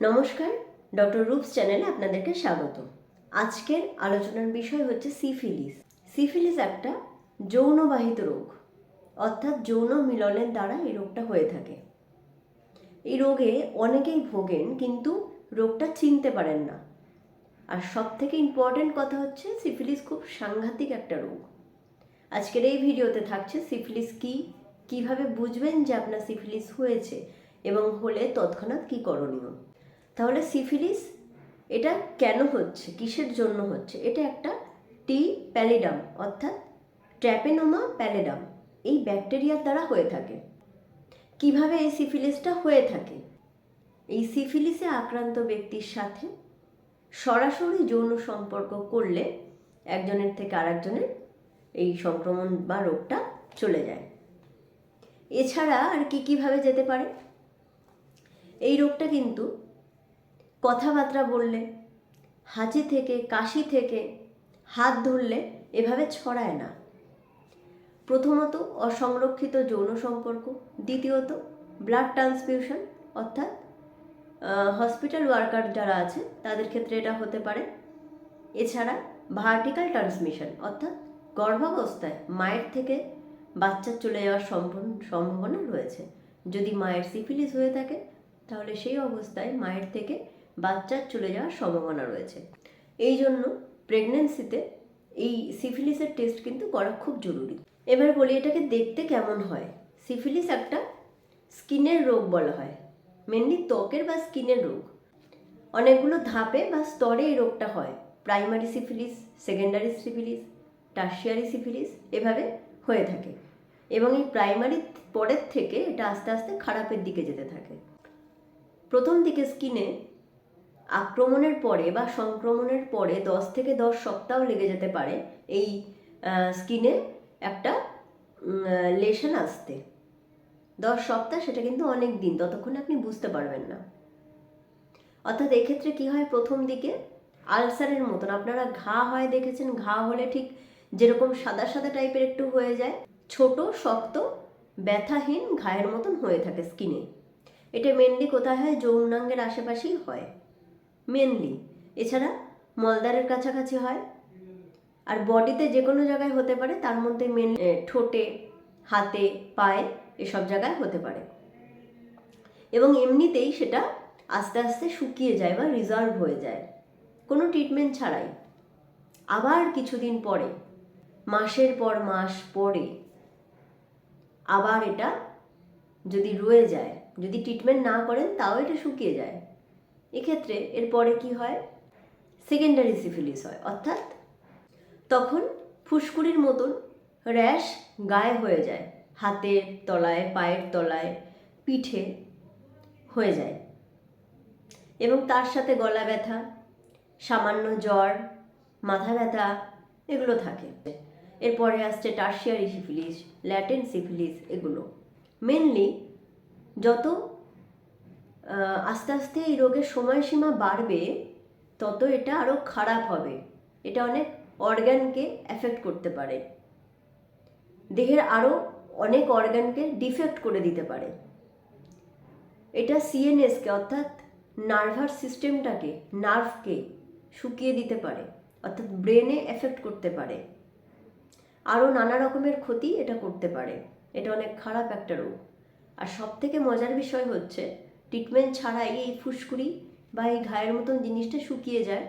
নমস্কার, ডক্টর রূপস চ্যানেলে আপনাদেরকে স্বাগত আজকের আলোচনার বিষয় হচ্ছে সিফিলিস। সিফিলিস একটা যৌনবাহিত রোগ, অর্থাৎ যৌন মিলনের দ্বারা এই রোগটা হয়ে থাকে। এই রোগে অনেকেই ভোগেন, কিন্তু রোগটা চিনতে পারেন না। আর সব থেকে ইম্পর্ট্যান্ট কথা হচ্ছে, সিফিলিস খুব সাংঘাতিক একটা রোগ। আজকের এই ভিডিওতে থাকছে সিফিলিস কি, কীভাবে বুঝবেন যে আপনার সিফিলিস হয়েছে এবং হলে তৎক্ষণাৎ কী করণীয়। তাহলে সিফিলিস এটা কেন হচ্ছে? কিসের জন্য হচ্ছে? এটা একটা টি প্যালিডাম অর্থাৎ ট্র্যাপেনোমা প্যালিডাম এই ব্যাকটেরিয়ার দ্বারা হয়ে থাকে। কীভাবে এই সিফিলিসটা হয়ে থাকে? এই সিফিলিসে আক্রান্ত ব্যক্তির সাথে সরাসরি যৌন সম্পর্ক করলে একজনের থেকে আরেকজনের এই সংক্রমণ বা রোগটা চলে যায়। এছাড়া আর কি কীভাবে যেতে পারে? এই রোগটা কিন্তু কথাবার্তা বললে, হাঁচি থেকে, কাশি থেকে হাত ধরলে এভাবে ছড়ায় না। প্রথমত অসংরক্ষিত যৌন সম্পর্ক, দ্বিতীয়ত ব্লাড ট্রান্সফিউশন অর্থাৎ হসপিটাল ওয়ার্কার যারা আছে তাদের ক্ষেত্রে এটা হতে পারে। এছাড়া ভার্টিক্যাল ট্রান্সমিশন অর্থাৎ গর্ভাবস্থায় মায়ের থেকে বাচ্চার চলে যাওয়ার সম্ভাবনা রয়েছে। যদি মায়ের সিফিলিস হয়ে থাকে, তাহলে সেই অবস্থায় মায়ের থেকে বাচ্চার চলে যাওয়ার সম্ভাবনা রয়েছে। এই জন্য প্রেগনেন্সিতে এই সিফিলিসের টেস্ট কিন্তু করা খুব জরুরি। এবার বলি, এটাকে দেখতে কেমন হয়? সিফিলিস একটা স্কিনের রোগ বলা হয়। মেনলি ত্বকের বা স্কিনের রোগ। অনেকগুলো ধাপে বা স্তরে এই রোগটা হয়। Primary syphilis secondary syphilis tertiary syphilis এভাবে হয়ে থাকে। এবং এই প্রাইমারি পরের থেকে এটা আস্তে আস্তে খারাপের দিকে যেতে থাকে। প্রথম দিকে স্কিনে আক্রমণের পরে বা সংক্রমণের পরে দশ থেকে দশ সপ্তাহ লেগে যেতে পারে এই স্কিনে একটা লেশন আসতে। দশ সপ্তাহ সেটা কিন্তু অনেক দিন, ততক্ষণে আপনি বুঝতে পারবেন না। অর্থাৎ এক্ষেত্রে কি হয় প্রথম দিকে? আলসারের মতন, আপনারা ঘা হয় দেখেছেন, ঘা হলে ঠিক যেরকম সাদা সাদা টাইপের একটু হয়ে যায়। ছোট, শক্ত, ব্যথাহীন ঘায়ের মতন হয়ে থাকে স্কিনে এটা মেনলি কোথায় হয়? যৌনাঙ্গের আশেপাশেই হয়। মেনলি এছাড়া মলদারের কাছাকাছি হয়। আর বডিতে যে কোনো জায়গায় হতে পারে, তার মধ্যে মেন ঠোঁটে, হাতে, পায়ে এসব জায়গায় হতে পারে। এবং এমনিতেই সেটা আস্তে আস্তে শুকিয়ে যায় বা রিজলভ হয়ে যায়। কোনো ট্রিটমেন্ট ছাড়াই। আবার কিছুদিন পরে, মাসের পর মাস পরে, আবার এটা যদি রয়ে যায়, যদি ট্রিটমেন্ট না করেন, তাও এটা শুকিয়ে যায়। এক্ষেত্রে এরপরে কি হয়? সেকেন্ডারি সিফিলিস হয়। অর্থাৎ তখন ফুসকুড়ির মতন র্যাশ গায়ে হয়ে যায়। হাতের তলায়, পায়ের তলায়, পিঠে হয়ে যায়। এবং তার সাথে গলা ব্যথা, সামান্য জ্বর, মাথা ব্যথা, এগুলো থাকে। এরপরে আসছে টার্সিয়ারি সিফিলিস ল্যাটেন সিফিলিস এগুলো। মেনলি যত আস্তে আস্তে এই রোগের সময়সীমা বাড়বে, তত এটা আরও খারাপ হবে। এটা অনেক অর্গ্যানকে অ্যাফেক্ট করতে পারে। দেহের আরও অনেক অর্গ্যানকে ডিফেক্ট করে দিতে পারে। এটা সিএনএসকে অর্থাৎ নার্ভাস সিস্টেমটাকে, নার্ভকে শুকিয়ে দিতে পারে, অর্থাৎ ব্রেনে এফেক্ট করতে পারে। আরও নানা রকমের ক্ষতি এটা করতে পারে। এটা অনেক খারাপ একটা রোগ। আর সব থেকে মজার বিষয় হচ্ছে ট্রিটমেন্ট ছাড়াই এই ফুসকুড়ি বা এই ঘায়ের মতন জিনিসটা শুকিয়ে যায়।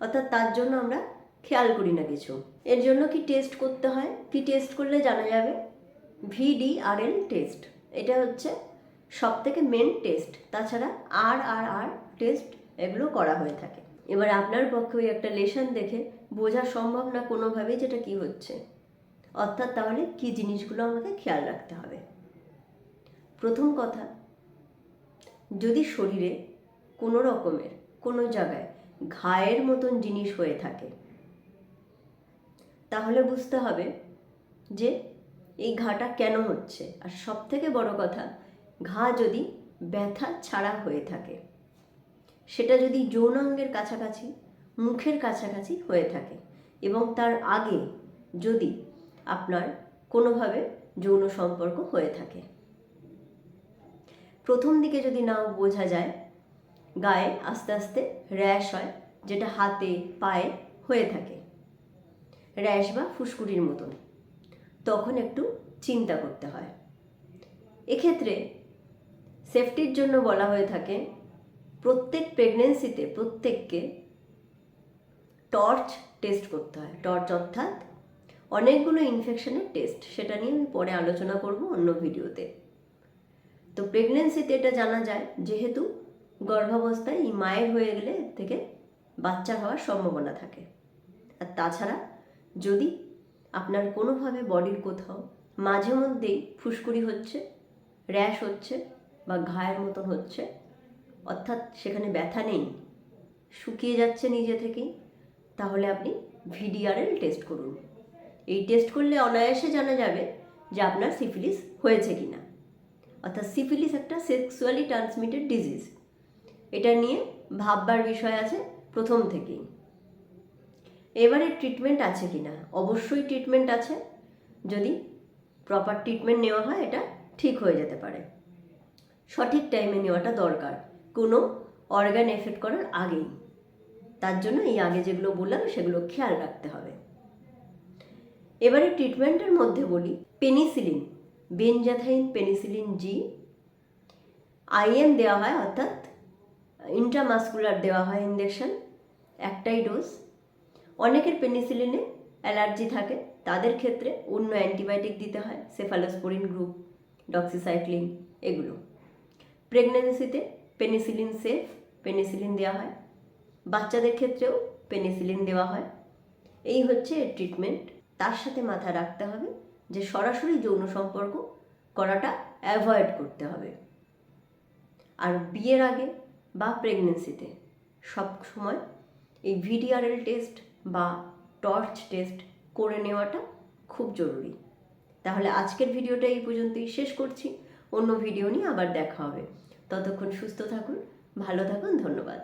অর্থাৎ তার জন্য আমরা খেয়াল করি না কিছু। এর জন্য কি টেস্ট করতে হয়? কি টেস্ট করলে জানা যাবে? ভিডিআরএল টেস্ট এটা হচ্ছে সব থেকে মেন টেস্ট তাছাড়া আর আর আর টেস্ট এগুলো করা হয়ে থাকে। এবার আপনার পক্ষে ওই একটা লেশন দেখে বোঝা সম্ভব না কোনোভাবেই যেটা কি হচ্ছে। অর্থাৎ তাহলে কি জিনিসগুলো আমাকে খেয়াল রাখতে হবে? প্রথম কথা যদি শরীরে কোনো রকমের, কোনো জায়গায় ঘায়ের মতন জিনিস হয়ে থাকে, তাহলে বুঝতে হবে যে এই ঘাটা কেন হচ্ছে। আর সব থেকে বড় কথা, ঘা যদি ব্যথা ছাড়া হয়ে থাকে, সেটা যদি যৌনাঙ্গের কাছাকাছি, মুখের কাছাকাছি হয়ে থাকে এবং তার আগে যদি আপনার কোনোভাবে যৌন সম্পর্ক হয়ে থাকে। প্রথম দিকে যদি নাও বোঝা যায়, গায়ে আস্তে আস্তে র্যাশ হয়, যেটা হাতে, পায়ে হয়ে থাকে। র্যাশ বা ফুসকুড়ির মতন। তখন একটু চিন্তা করতে হয়। এক্ষেত্রে সেফটির জন্য বলা হয়ে থাকে, প্রত্যেক প্রেগনেন্সিতে প্রত্যেককে টর্চ টেস্ট করতে হয়। টর্চ অর্থাৎ অনেকগুলো ইনফেকশনের টেস্ট। সেটা নিয়ে আমি পরে আলোচনা করব অন্য ভিডিওতে। তো প্রেগনেন্সিতে এটা জানা যায়, যেহেতু গর্ভাবস্থায় এই মায়ের হয়ে গেলে থেকে বাচ্চা হওয়ার সম্ভাবনা থাকে। আর তাছাড়া যদি আপনার কোনোভাবে বডির কোথাও মাঝে মধ্যেই ফুসকুড়ি হচ্ছে, র্যাশ হচ্ছে বা ঘায়ের মতন হচ্ছে, অর্থাৎ সেখানে ব্যথা নেই, শুকিয়ে যাচ্ছে নিজে থেকেই, তাহলে আপনি ভিডিআরএল টেস্ট করুন। এই টেস্ট করলে অনায়াসে জানা যাবে যে আপনার সিফিলিস হয়েছে কি না অর্থাৎ সিফিলিস একটা সেক্সুয়ালি ট্রান্সমিটেড ডিজিজ এটা নিয়ে ভাববার বিষয় আছে প্রথম থেকেই। এবারে ট্রিটমেন্ট আছে কি না অবশ্যই ট্রিটমেন্ট আছে। যদি প্রপার ট্রিটমেন্ট নেওয়া হয়, এটা ঠিক হয়ে যেতে পারে। সঠিক টাইমে নেওয়াটা দরকার। কোনো অর্গান এফেক্ট করার আগেই। তার জন্য এই আগে যেগুলো বললাম, সেগুলো খেয়াল রাখতে হবে। এবারে ট্রিটমেন্টের মধ্যে বলি penicillin benzathine penicillin G IM দেওয়া হয়, অর্থাৎ ইন্ট্রামাসকুলার দেওয়া হয় ইঞ্জেকশন একটাই ডোজ অনেকের পেনিসিলিনে অ্যালার্জি থাকে, তাদের ক্ষেত্রে অন্য অ্যান্টিবায়োটিক দিতে হয় সেফালোস্পোরিন গ্রুপ ডক্সিসাইক্লিন এগুলো। প্রেগনেন্সিতে পেনিসিলিন সেফ পেনিসিলিন দেওয়া হয়। বাচ্চাদের ক্ষেত্রেও পেনিসিলিন দেওয়া হয়। এই হচ্ছে এর ট্রিটমেন্ট তার সাথে মাথা রাখতে হবে যে সরাসরি যৌন সম্পর্ক করাটা অ্যাভয়েড করতে হবে। আর বিয়ের আগে বা প্রেগনেন্সিতে সব সময় এই ভিডিআরএল টেস্ট বা টর্চ টেস্ট করে নেওয়াটা খুব জরুরি। তাহলে আজকের ভিডিওটা এই পর্যন্তই, শেষ করছি। অন্য ভিডিও নিয়ে আবার দেখা হবে। ততক্ষণ সুস্থ থাকুন, ভালো থাকুন, ধন্যবাদ।